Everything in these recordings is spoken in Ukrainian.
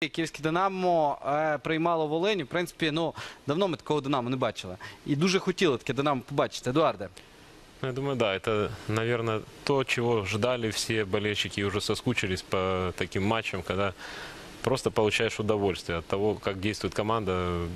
Київське Динамо е, приймало Волинь. В принципі, ну давно ми такого Динамо не бачили. І дуже хотіли таке Динамо побачити. Едуарде. Ну, Я думаю, да, это, наверное, то, чего ждали все болельщики и уже соскучились по таким матчам, когда просто получаешь удовольствие от того, как действует команда.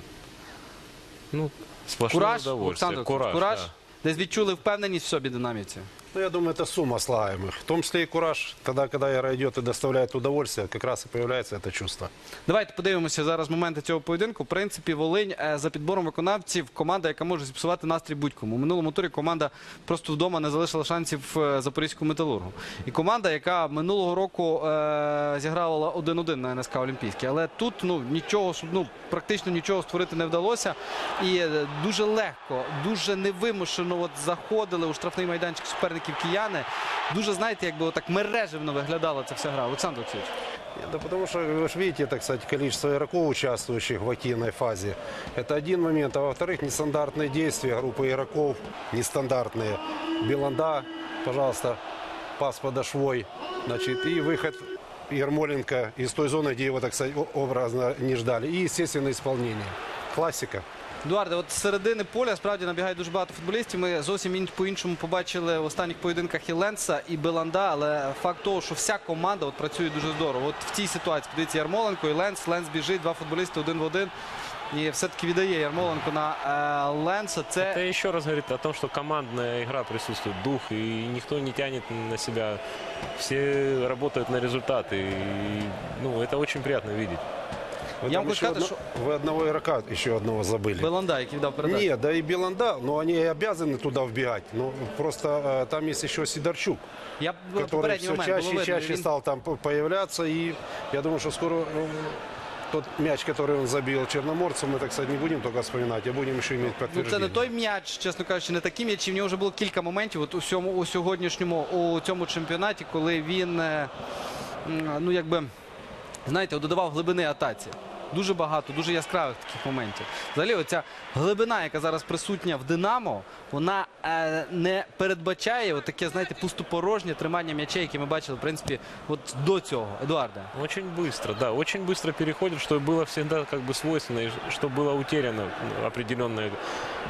Ну, сплошное Кураж, удовольствие. Олександр, Кураж, кураж. да. Десь відчули впевненість в собі динамівці. Ну, я думаю, это сумма слагаемых. В том числе и кураж. Тогда, когда игра идет и доставляет удовольствие, как раз и появляется это чувство. Давайте подивимося зараз моменти цього поєдинку. В принципі, Волинь е, за підбором виконавців команда, яка може зіпсувати настрій будь-кому. У минулому турі команда просто вдома не залишила шансів е, запорізькому металургу. І команда, яка минулого року е, зіграла 1-1 на НСК Олімпійський. Але тут ну нічого ну, практично нічого створити не вдалося. І е, дуже легко, дуже невимушено от заходили у штрафний майданчик суперників кияни. Дуже знаєте, якби отак мереживно виглядала ця вся гра. Олександр Олексійович. Да потому что, вы же видите, так сказать, количество игроков, участвующих в активной фазе. Это один момент. А во-вторых, нестандартные действия группы игроков, нестандартные. Беланда, пожалуйста, пас подошвой. Значит, и выход Ермоленко из той зоны, где его, так сказать, о- образно не ждали. И, естественно, исполнение. Классика. Едуарде, от з середини поля справді набігає дуже багато футболістів. Ми зовсім ін- по-іншому побачили в останніх поєдинках і Ленса, і Беланда. Але факт того, що вся команда от працює дуже здорово. От в цій ситуації подивіться Ярмоленко і Ленс. Ленс біжить, два футболісти один в один. І все-таки віддає Ярмоленко на е, Ленса. Це Это еще раз говорит о том, что командная игра присутствует, дух, и никто не тянет на себя. Все работают на результаты. И, ну, это очень приятно видеть. Вы Я там вам хочу еще сказать, одно- Вы одного игрока еще одного забыли. Беланда, який дав передачу. Нет, да и Беланда, но они и обязаны туда вбегать. Ну, просто э, там есть еще Сидорчук, Я б- который попередній все момент чаще було и видно. чаще Він стал там по- появляться. И я думаю, что скоро э, тот мяч, который он забил Черноморцу, мы, так сказать, не будем только вспоминать, а будем еще иметь Ну, подтверждение. це не той м'яч, чесно кажучи, не такі м'ячі. В нього вже було кілька моментів от у, сьому, у сьогоднішньому у цьому чемпіонаті, коли він е, м, ну якби знаєте, додавав глибини атаці. Дуже багато, дуже яскравих таких моментів. Взагалі, оця глибина, яка зараз присутня в Динамо, вона е, не передбачає от таке, знаєте, пустопорожнє тримання м'ячей, яке ми бачили, в принципі, от до цього. Едуарда. Очень быстро, да, очень быстро переходит, что было всегда как бы свойственно, и что было утеряно ну, определенное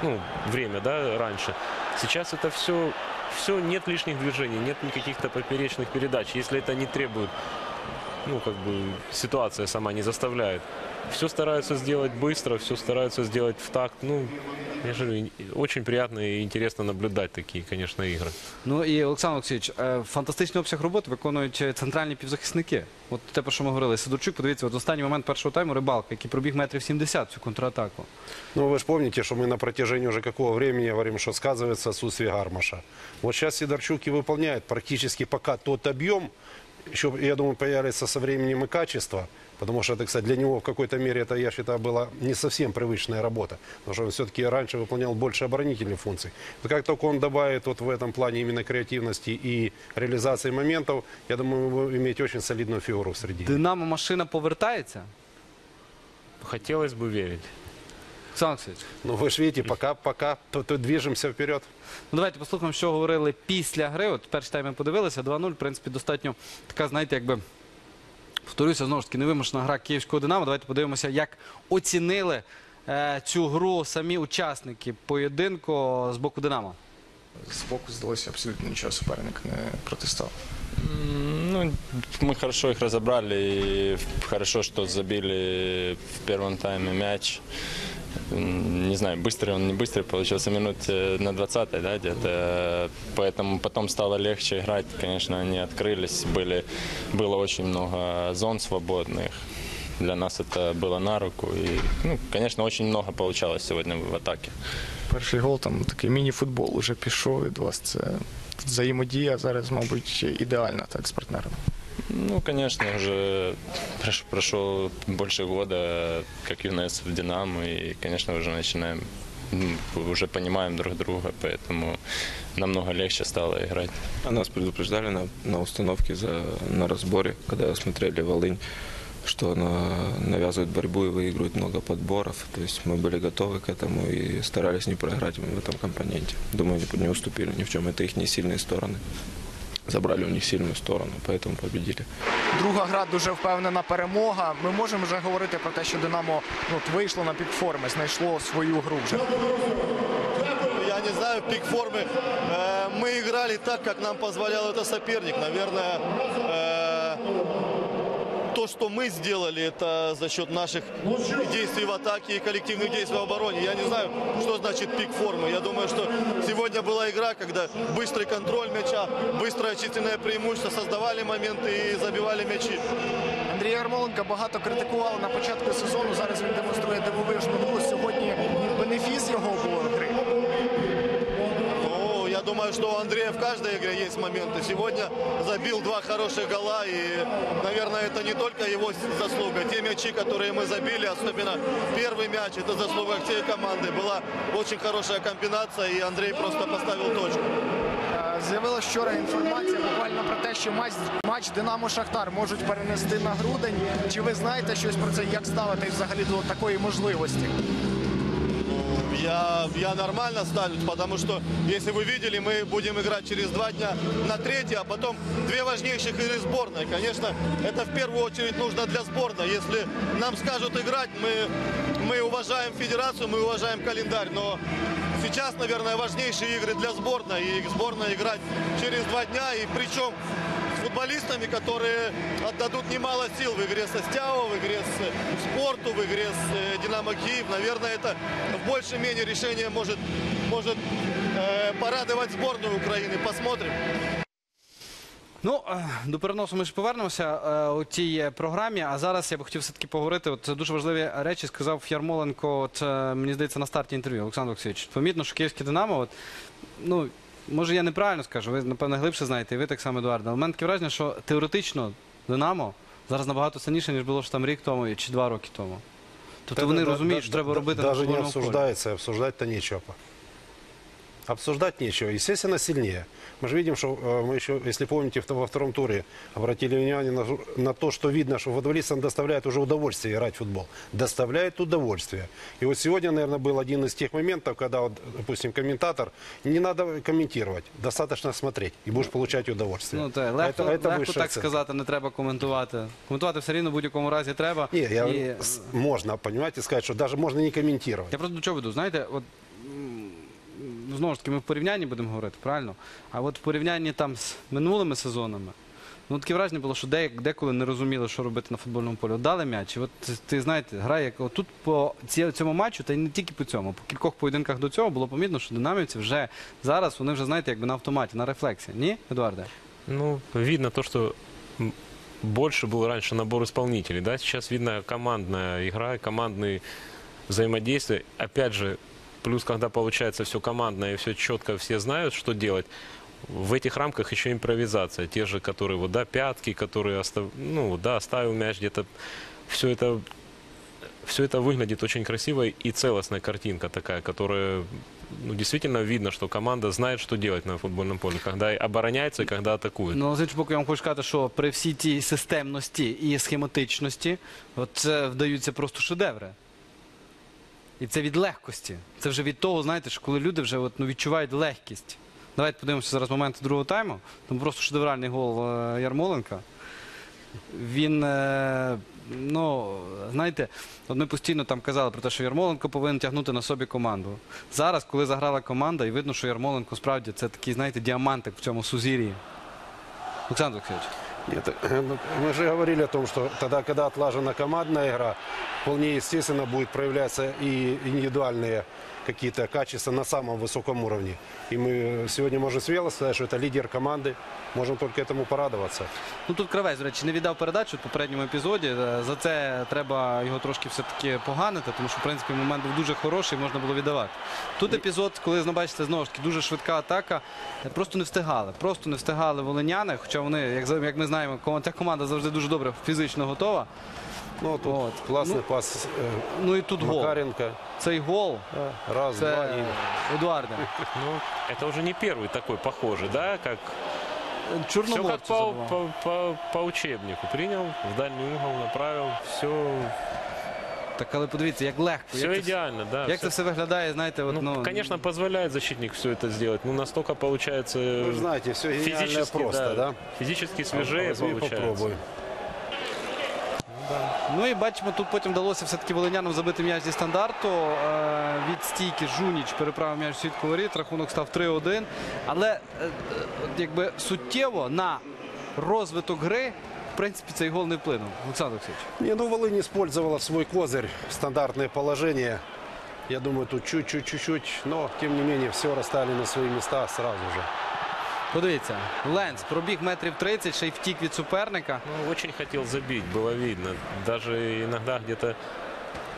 ну, время, да, раньше. Сейчас это все, все, нет лишних движений, нет никаких-то поперечных передач, если это не требует, ну, как бы, ситуация сама не заставляет. Все стараются сделать быстро, все стараются сделать в такт, ну, я же говорю, и- очень приятно и интересно наблюдать такие, конечно, игры. Ну і Олександр Олексійович, е, фантастичний обсяг роботи виконують е, центральні півзахисники. От те, про що ми говорили. Сидорчук, подивіться, от останній момент першого тайму рибалка, який пробіг метрів 70 цю контратаку. Ну, вы же помните, что мы на протяжении уже какого времени говорим, что сказывается отсутствие Гармаша. Вот сейчас Сидорчук и выполняет практически пока тот объем, еще, я думаю, появится со временем и качество, потому что, так сказать, для него в какой-то мере это, я считаю, была не совсем привычная работа, потому что он все-таки раньше выполнял больше оборонительных функций. Вот как только он добавит вот в этом плане именно креативности и реализации моментов, я думаю, мы будем иметь очень солидную фигуру в среди. Динамо машина повертається. Хотелось бы верить. Олександр Олексійович, Ну, вы же видите, пока, пока то, то движемся вперед. ну давайте послухаємо, що говорили після гри. От перший тайм ми подивилися, 2-0. В принципі, достатньо така, знаєте, якби. Повторюся, знову ж таки, невимушена гра київського Динамо. Давайте подивимося, як оцінили е, цю гру самі учасники поєдинку з боку Динамо. Збоку здалося абсолютно нічого суперник не протистав. Ну, мы хорошо их разобрали, и хорошо, что забили в первом тайме мяч М, Не знаю, быстрый он не быстрый, получился минут э, на 20 да, где-то. Поэтому потом стало легче играть. Конечно, они открылись, были, было очень много зон свободных. Для нас это было на руку. И, ну, конечно, очень много получалось сегодня в атаке. Перший гол там такий міні-футбол уже пішов від вас. Це взаємодія зараз, мабуть, ідеальна так з партнером. Ну, конечно, уже прош- прошло больше года, как юность в «Динамо», и, конечно, уже начинаем, уже понимаем друг друга, поэтому намного легче стало играть. А Нас предупреждали на, на установке за, на разборе, когда смотрели Волынь, что она навязывает борьбу и выигрывает много подборов. То есть мы были готовы к этому и старались не проиграть в этом компоненте. Думаю, не уступили ни в чем. Это их не сильные стороны. забрали у них сильную сторону, поэтому победили. Друга гра дуже впевнена перемога. Ми можемо вже говорити про те, що Динамо ну, от вийшло на пік форми, знайшло свою гру вже. Я не знаю, пик формы. Э, Мы играли так, как нам позволял это соперник. Наверное, э, то, что мы сделали, это за счет наших действий в атаке и коллективных действий в обороне. Я не знаю, что значит пик формы. Я думаю, что сегодня была игра, когда быстрый контроль мяча, быстрое численное преимущество, создавали моменты и забивали мячи. Андрій Ярмоленко багато критикували на початку сезону. Зараз він демонструє дивовижну гру. Сьогодні бенефіс його було гри. Ну, я думаю, что у Андрея в каждой игре есть моменты. Сегодня забил два хороших гола, и, наверное, это не только его заслуга. Те мячи, которые мы забили, особенно первый мяч, это заслуга всей команды. Была очень хорошая комбинация, и Андрей просто поставил точку. Е, З'явилася вчора інформація буквально про те, що матч, матч Динамо Шахтар можуть перенести на грудень. Чи ви знаєте щось про це? Як ставитись взагалі до такої можливості? Я, я нормально ставлю, потому что, если вы видели, мы будем играть через два дня на третье, а потом две важнейших игры сборной. Конечно, это в первую очередь нужно для сборной. Если нам скажут играть, мы, мы уважаем федерацию, мы уважаем календарь, но сейчас, наверное, важнейшие игры для сборной, и сборная играть через два дня, и причем футболистами, которые отдадут немало сил в игре со Стяо, в игре с э, спорту, в игре с э, Динамо Киев. Наверное, это в большей мере решение может, может э, порадовать сборную Украины. Посмотрим. Ну, е, до переносу ми ж повернемося е, у тій е, програмі. А зараз я б хотів все-таки поговорити. От це дуже важливі речі сказав Ярмоленко. От е, мені здається, на старті інтерв'ю. Олександр Олексійович, помітно, що київське Динамо, от, ну, може я неправильно скажу, ви, напевно, глибше знаєте, і ви так само, Едуард. Але в мене таке враження, що теоретично Динамо зараз набагато сильніше, ніж було ж там рік тому чи два роки тому. Тобто вони розуміють, що треба робити на Даже не футбольному полі. обсуждается, обсуждать-то нечего. Обсуждать нечего. Естественно, сильнее. Мы же видим, что э, мы еще, если помните, в- во втором туре обратили внимание на, на то, что видно, что футболистам доставляет уже удовольствие играть в футбол. Доставляет удовольствие. И вот сегодня, наверное, был один из тех моментов, когда, вот, допустим, комментатор, не надо комментировать, достаточно смотреть, и будешь получать удовольствие. Ну, так, легко, Это- это легко высшая так оценка. сказати, не треба коментувати. Коментувати все рівно в будь-якому разі треба. Не, я, І- с- можно, понимаете, сказать, что даже можно не комментировать. Я просто до чого веду? Знаєте, от м, знову ж таки, ми в порівнянні будемо говорити, правильно? А от в порівнянні там з минулими сезонами, ну таке враження було, що де, деколи не розуміли, що робити на футбольному полі. Дали м'яч. І от ти- знаєте, грає як тут по цьому матчу, та й не тільки по цьому, по кількох поєдинках до цього було помітно, що динамівці вже зараз вони вже знаєте, якби на автоматі, на рефлексі. Ні, Едуарде? Ну, видно то, м, больше был раньше набор исполнителей, да, сейчас видно командная игра, командные взаимодействия. Опять же, плюс, когда получается все командное и все четко, все знают, что делать, в этих рамках еще импровизация. Те же, которые, вот, да, пятки, которые, остав... ну, вот, да, оставил мяч где-то. Все это, все это выглядит очень красиво и целостная картинка такая, которая ну, действительно видно, что команда знает, что делать на футбольном поле, когда обороняется и когда атакует. Ну, з іншого боку, я вам хочу сказати, що при всій тій системності і схематичності, от це вдаються просто шедеври. І це від легкості. Це вже від того, знаєте, що коли люди вже от, ну, відчувають легкість. Давайте подивимося зараз моменти другого тайму. Там просто шедевральний гол е, Ярмоленка. Він, е, ну, знаєте, от ми постійно там казали про те, що Ярмоленко повинен тягнути на собі команду. Зараз, коли заграла команда, і видно, що Ярмоленко справді це такий, знаєте, діамантик в цьому сузір'ї. Олександр Олексійович. Нет, э, ну, мы же говорили о том, что тогда, когда отлажена командная игра, вполне естественно будет проявляться и индивидуальные какие-то качества на самом высоком уровне. И мы сегодня можем смело сказать, что это лидер команды. Можем только этому порадоваться. Ну тут Кравець, до речі, не віддав передачу в попередньому епізоді. Е, За це треба його трошки все-таки поганити, тому що, в принципі, момент був дуже хороший, можна було віддавати. Тут епізод, коли ну, бачите, знову ж таки, дуже швидка атака. Е, Просто не встигали. Просто не встигали волиняни. Хоча вони, як, за- як ми знаємо, ко- ця команда завжди дуже добре фізично готова. Ну, тут Вот. классный Ну, пас э, Ну і тут гол. Макаренко. Цей гол. Да, Раз, два. Це И... Едуарде. Ну, это уже не первый такой похожий, да, как все как Чорноморцю по, забивав. по, по, по учебнику. Принял, в дальний угол направил, все Так, але подивіться, як легко. Все як, це, идеально, да. як всё- це все виглядає, знаєте, от, Ну, ну, конечно, позволяет защитник все это сделать. Ну, настолько получается Вы же знаете, все гениально физически, просто, да, да? физически свежее Возьми, получается. попробуй. Ну і бачимо, тут потім вдалося все-таки волинянам забити м'яч зі стандарту. Е, від стійки Жуніч переправив м'яч сітку воріт, рахунок став 3-1. Але е, якби суттєво на розвиток гри, в принципі, цей гол не вплинув. Олександр Олексійович. Не, ну Волынь использовала свой козырь, стандартное положение. Я думаю, тут чуть-чуть, чуть-чуть, но тем не менее все расстали на свои места сразу же. Подивіться, Ленц пробіг метрів 30, ще й втік від суперника. Ну, очень хотел забить, было видно. Даже иногда где-то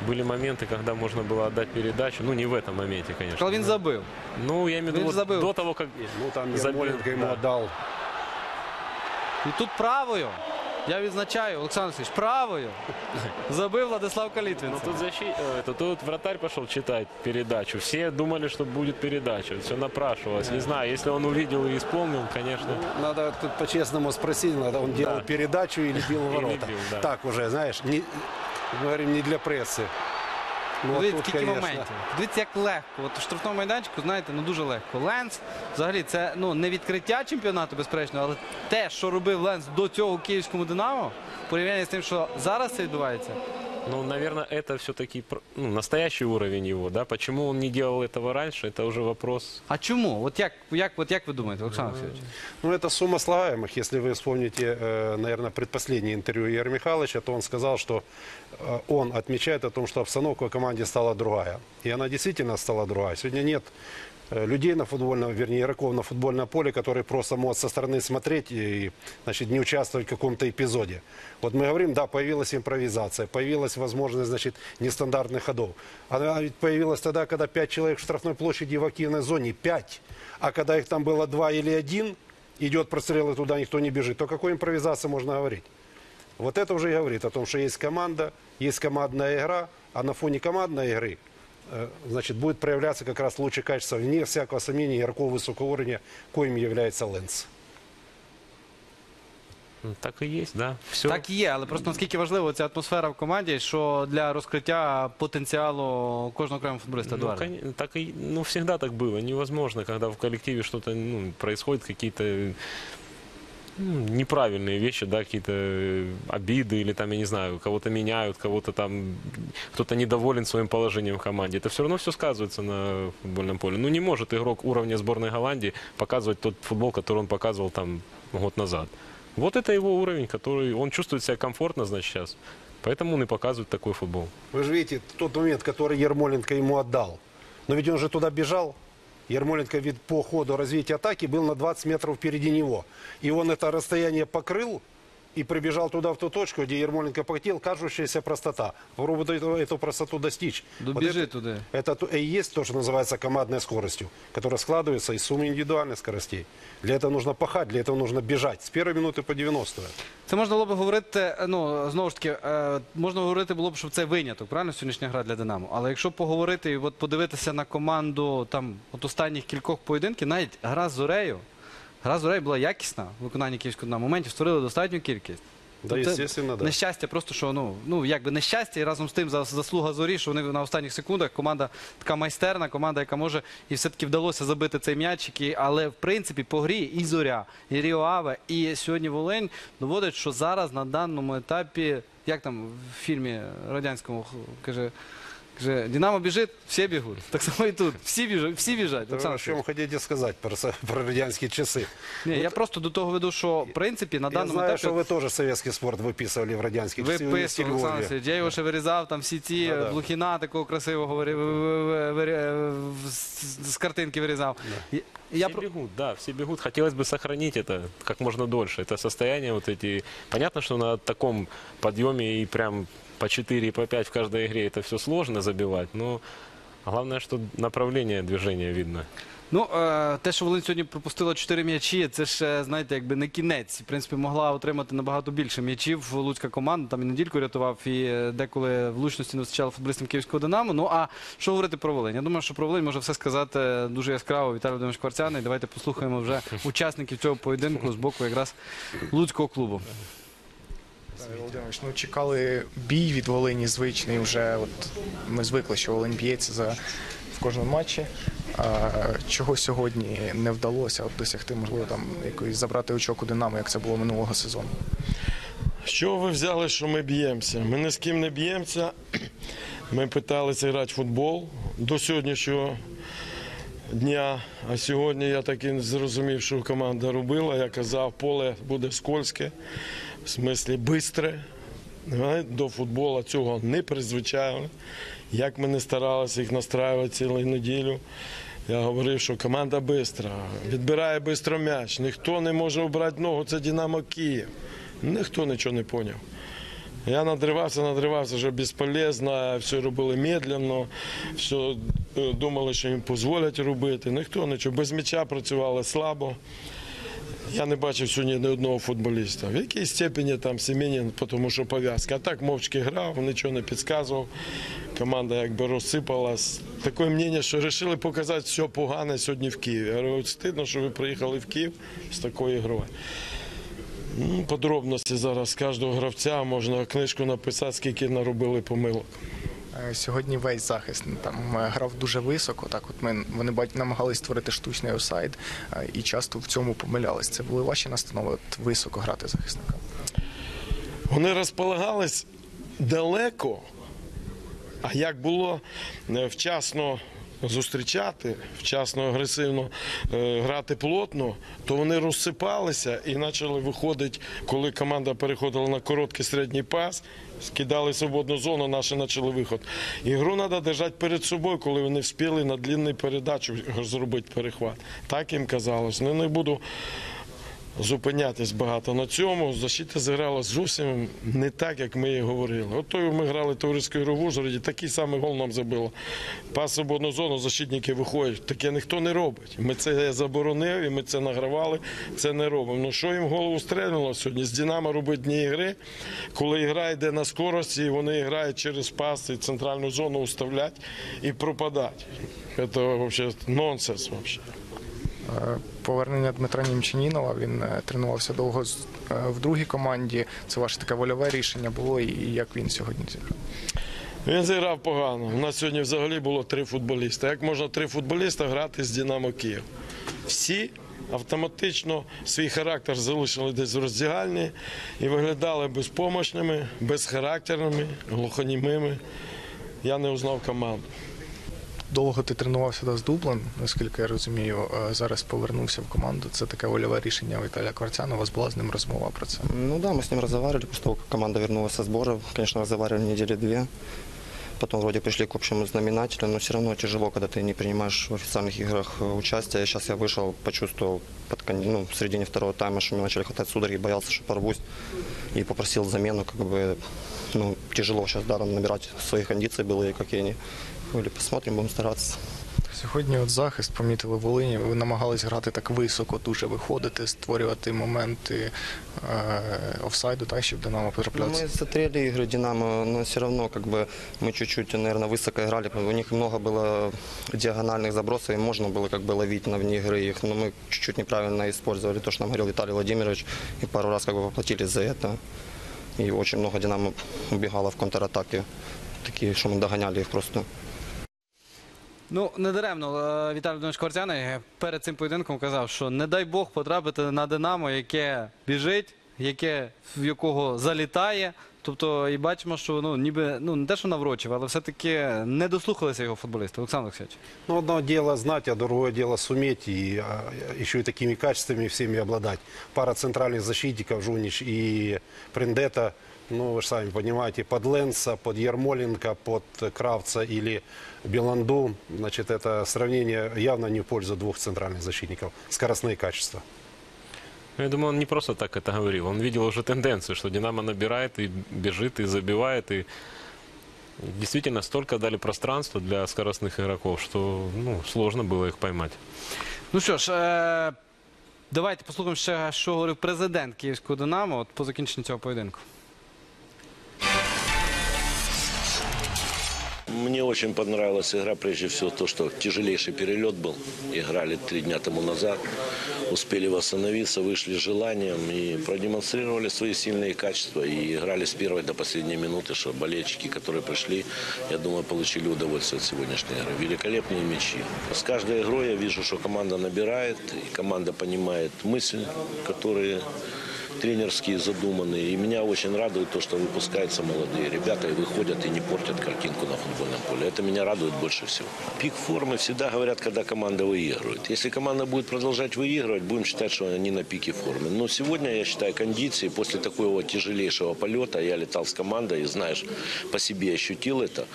были моменты, когда можно было отдать передачу. Ну, не в этом моменте, конечно. Але він забив. Ну, я имею в Він виду, вот забив. до того, как... Ну там Забил, Ермоленко ему да. отдал. І тут правою. Я відзначаю, Олександр Олексійович, правою забив Владислав Ну, Калітвінцев. тут, защи... э, это, тут вратарь пошел читать передачу. Все думали, что будет передача. Все напрашивалось. Не знаю, если он увидел и исполнил, конечно. Надо тут по-честному спросить, надо он делал Да. передачу или бил в Или ворота. бил, да. Так уже, знаешь, не, мы говорим не для прессы. Ну, Дивіться, тут, скільки конечно, моментів. Дивіться, як легко. От у штрафному майданчику, знаєте, ну дуже легко. Ленс, взагалі, це ну не відкриття чемпіонату, безперечно, але те, що робив Ленс до цього київському Динамо, порівняння з тим, що зараз це відбувається. Ну, наверное, это все-таки ну, настоящий уровень его, да? Почему он не делал этого раньше, это уже вопрос. А чому? От як, як, от як ви думаєте, Олександр Олексійович? Ну, это сумма слагаемых. Если вы вспомните, э, наверное, предпоследнее интервью Игоря Михайловича, то он сказал, что э, он отмечает о том, что обстановка в команде стала другая. И она действительно стала другая. Сегодня нет э, людей на футбольном, вернее, игроков на футбольном поле, которые просто могут со стороны смотреть и значит, не участвовать в каком-то эпизоде. Вот мы говорим, да, появилась импровизация, появилась возможность, значит, нестандартных ходов. Она ведь появилась тогда, когда пять человек в штрафной площади в активной зоне, пять. А когда их там было два или один, идет прострел и туда никто не бежит, то о какой импровизации можно говорить? Вот это уже и говорит о том, что есть команда, есть командная игра, а на фоне командной игры э, значит, будет проявляться как раз лучшее качество, вне всякого сомнения, игроков высокого уровня, коим является Лэнс. Ну, Так и есть, да. Все. Так і є, але просто наскільки важлива ця атмосфера в команді, що для розкриття потенціалу кожного окремого футболіста Ну, Едуарда. кон- так и, ну, всегда так было. Невозможно, когда в коллективе что-то ну, происходит, какие-то ну, неправильные вещи, да, какие-то э, обиды или там, я не знаю, кого-то меняют, кого-то там, кто-то недоволен своим положением в команде. Это все равно все сказывается на футбольном поле. Ну, не может игрок уровня сборной Голландии показывать тот футбол, который он показывал там год назад. Вот это его уровень, который он чувствует себя комфортно, значит, сейчас. Поэтому он и показывает такой футбол. Вы же видите тот момент, который Ермоленко ему отдал. Но ведь он же туда бежал. Ермоленко ведь по ходу развития атаки был на 20 метров впереди него. И он это расстояние покрыл и прибежал туда, в ту точку, где Ермоленко похотел, кажущаяся простота. Попробуй эту, эту простоту достичь. Добежи это, туда. Это то- и есть то, что называется командной скоростью, которая складывается из суммы индивидуальных скоростей. Для этого нужно пахать, для этого нужно бежать. С первой минуты по 90 Це можна було б говорити, ну знову ж таки, е, можна говорити було б, що це виняток, правильно сьогоднішня гра для Динамо. Але якщо поговорити і от подивитися на команду там от останніх кількох поєдинків, навіть гра з Зорею, гра Зорею була якісна в виконанні київського Динамо. Моментів створили достатню кількість. Да, Тобто, естественно, да. Нещастя, просто що ну, ну якби нещастя, і разом з тим за- заслуга зорі, що вони на останніх секундах команда така майстерна, команда, яка може і все-таки вдалося забити цей м'ячик. І, але в принципі по грі і зоря, і Ріо Аве, і сьогодні Волинь доводить, що зараз на даному етапі, як там в фільмі радянському х- каже Каже, Динамо біжить, всі бігуть. Так само і тут. Всі біжать, всі біжать. Это Олександр о чем Сергійович. хотите сказать про, со- про радянские часы? Ні, я просто до того веду, що в принципі на Я даному знаю, етапі что вы тоже советский спорт выписывали в радянские часы. Ви вы вместе в Олександр Львове. Васильович, я його ще вирізав, там всі ці Да-да. блохіна такого красивого вирі- в- в- в- з з картинки вирізав. І- і Я все про- бегут, да, все бегут. Хотелось бы сохранить это как можно дольше. Это состояние вот эти... Понятно, что на таком подъеме и прям по 4 и по 5 в каждой игре это все сложно забивать, но главное, что направление движения видно. Ну, е, те, що Волинь сьогодні пропустила 4 м'ячі, це ще, знаєте, якби не кінець. В принципі, могла отримати набагато більше м'ячів луцька команда. Там і недільку рятував, і е, деколи влучності не вистачало футболістам київського Динамо. Ну а що говорити про Волинь? Я думаю, що про Волинь може все сказати дуже яскраво Віталій Володимирович Кварцяний. Давайте послухаємо вже учасників цього поєдинку з боку якраз луцького клубу. Володимирович, ну чекали бій від Волині звичний. Вже от ми звикли, що Волинь б'ється за в кожному матчі. А чого сьогодні не вдалося от досягти, можливо, там якоїсь забрати очок у Динамо, як це було минулого сезону. Що ви взяли, що ми б'ємося? Ми ні з ким не б'ємося. Ми питалися грати в футбол до сьогоднішнього дня. А сьогодні я так і зрозумів, що команда робила. Я казав, поле буде скользке, в смислі бистре. До футболу цього не призвичайно. Як ми не старалися їх настраювати цілу неділю. Я говорив, що команда бистра, відбирає бистро м'яч. Ніхто не може обрати ногу, це Динамо Київ. Ніхто нічого не зрозумів. Я надривався, надривався, що безполезно, все робили медленно, все е, думали, що їм дозволять робити. Ніхто нічого. Без м'яча працювали слабо. Я не бачив сьогодні ні одного футболіста. В якій степені там Семенін, тому що пов'язка. А так мовчки грав, нічого не підказував. Команда якби розсипалась. Таке мнення, що вирішили показати все погане сьогодні в Києві. Я говорю, стидно, що ви приїхали в Київ з такою грою. Ну, Подробності зараз кожного гравця можна книжку написати, скільки наробили помилок. Е, Сьогодні весь захист там е, грав дуже високо. Так, от ми вони бать намагались створити штучний офсайд е, і часто в цьому помилялись. Це були ваші настанови от, високо грати захисника. Вони розполагались далеко. А як було вчасно зустрічати, вчасно агресивно е, грати плотно, то вони розсипалися і почали виходити, коли команда переходила на короткий середній пас, скидали свободну зону, наші почали виход. Ігру треба держати перед собою, коли вони вспіли на длінний передачу зробити перехват. Так їм казалось. Ну, не буду зупинятись багато на цьому. Защита зіграла зовсім не так, як ми і говорили. От той ми грали товариську ігру в Ужгороді, такий самий гол нам забило. Пас свободну зону, защитники виходять. Таке ніхто не робить. Ми це заборонив і ми це награвали, це не робимо. Ну що їм голову стрельнуло сьогодні? З Динамо робить дні ігри, коли ігра йде на скорості, і вони грають через пас і центральну зону уставлять і пропадать. Це взагалі нонсенс. Вообще. Е, Повернення Дмитра Німчанінова. Він е, тренувався довго е, в другій команді. Це ваше таке вольове рішення було, і як він сьогодні зіграв. Він зіграв погано. У нас сьогодні взагалі було три футболіста. Як можна три футболіста грати з Динамо Київ? Всі автоматично свій характер залишили десь в роздягальні і виглядали безпомощними, безхарактерними, глухонімими. Я не узнав команду Довго ти тренувався да, з Дублем, наскільки я розумію. е, Зараз повернувся в команду. Це таке вольове рішення Віталія Кварцяна. У вас була з ним розмова про це. Ну да, мы с ним разговаривали после того, как команда вернулась со сборов. Конечно, разговаривали недели две. Потом вроде пришли к общему знаменателю, но все равно тяжело, когда ты не принимаешь в официальных играх э, участие. Сейчас я вышел, почувствовал под, кон- ну, в середине второго тайма, что мне начали хватать судороги, боялся, что порвусь. И попросил замену, как бы, ну, тяжело сейчас даром набирать свои кондиции были, какие они были. Посмотрим, будем стараться. Сьогодні от захист помітили в Волині. Ви намагались грати так високо, дуже виходити, створювати моменти е, офсайду, так, щоб Динамо Ну, потраплявся. Мы смотрели игры Динамо, но все равно как бы мы чуть-чуть, наверное, высоко играли. У них много было диагональных забросов, и можно было как бы ловить на вне игры их. Но мы чуть-чуть неправильно использовали то, что нам говорил Виталий Владимирович, и пару раз как бы поплатились за это. И очень много Динамо убегало в контратаке, такие, что мы догоняли их просто. Ну, недаремно е, Віталій Володимирович Кварцяний перед цим поєдинком казав, що не дай Бог потрапити на Динамо, яке біжить, яке, в якого залітає. Тобто, і бачимо, що ну, ніби ну, не те, що наврочив, але все-таки не дослухалися його футболісти. Олександр Олексійович. Ну, одно дело знать, а другое дело суметь и а, еще и такими качествами всеми обладать. Пара центральных защитников, Жунич и Приндета, ну, вы же сами понимаете, под Ленса, под Ермоленко, под Кравца или Беланду, значит, это сравнение явно не в пользу двух центральных защитников. Скоростные качества. Я думаю, он не просто так это говорил. Он видел уже тенденцию, что Динамо набирает и бежит, и забивает. И действительно столько дали пространства для скоростных игроков, что ну, сложно было их поймать. Ну що ж, е, давайте послухаємо ще, що говорив президент Київського Динамо от, по закінченню цього поєдинку. Мне очень понравилась игра, прежде всего то, что тяжелейший перелет был. Играли три дня тому назад. Успели восстановиться, вышли с желанием и продемонстрировали свои сильные качества. И играли с первой до последней минуты, что болельщики, которые пришли, я думаю, получили удовольствие от сегодняшней игры. Великолепные мячи. С каждой игрой я вижу, что команда набирает, и команда понимает мысли, которые тренерские задуманные. И меня очень радует то, что выпускаются молодые ребята и выходят и не портят картинку на футбольном поле. Это меня радует больше всего. Пик формы всегда говорят, когда команда выигрывает. Если команда будет продолжать выигрывать, будем считать, что они на пике формы. Но сегодня, я считаю, кондиции после такого тяжелейшего полета, я летал с командой и, знаешь, по себе ощутил это,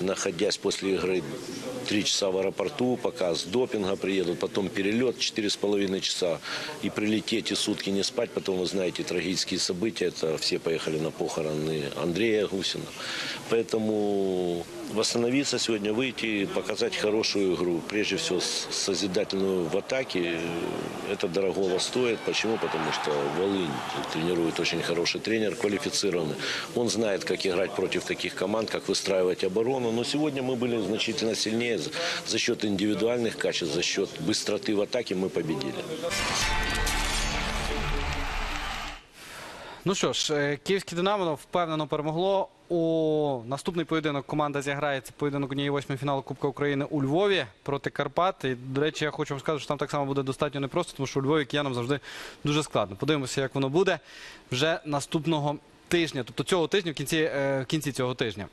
находясь после игры три часа в аэропорту, пока с допинга приедут, потом перелет четыре с половиной часа и прилететь и сутки не спать. Потом, вы знаете, трагические события, это все поехали на похороны Андрея Гусина. Поэтому восстановиться сегодня, выйти показать хорошую игру. Прежде всего, созидательную в атаке. Это дорогого стоит. Почему? Потому что Волынь тренирует очень хороший тренер, квалифицированный. Он знает, как играть против таких команд, как выстраивать оборону. Но сегодня мы были значительно сильнее. За счет индивидуальных качеств, за счет быстроты в атаке мы победили. Ну що ж, е, київське Динамо впевнено перемогло. У наступний поєдинок команда зіграє це поєдинок однієї восьмої фіналу Кубка України у Львові проти Карпат. І, до речі, я хочу вам сказати, що там так само буде достатньо непросто, тому що у Львові киянам завжди дуже складно. Подивимося, як воно буде вже наступного тижня, тобто цього тижня, в кінці, е, в кінці цього тижня.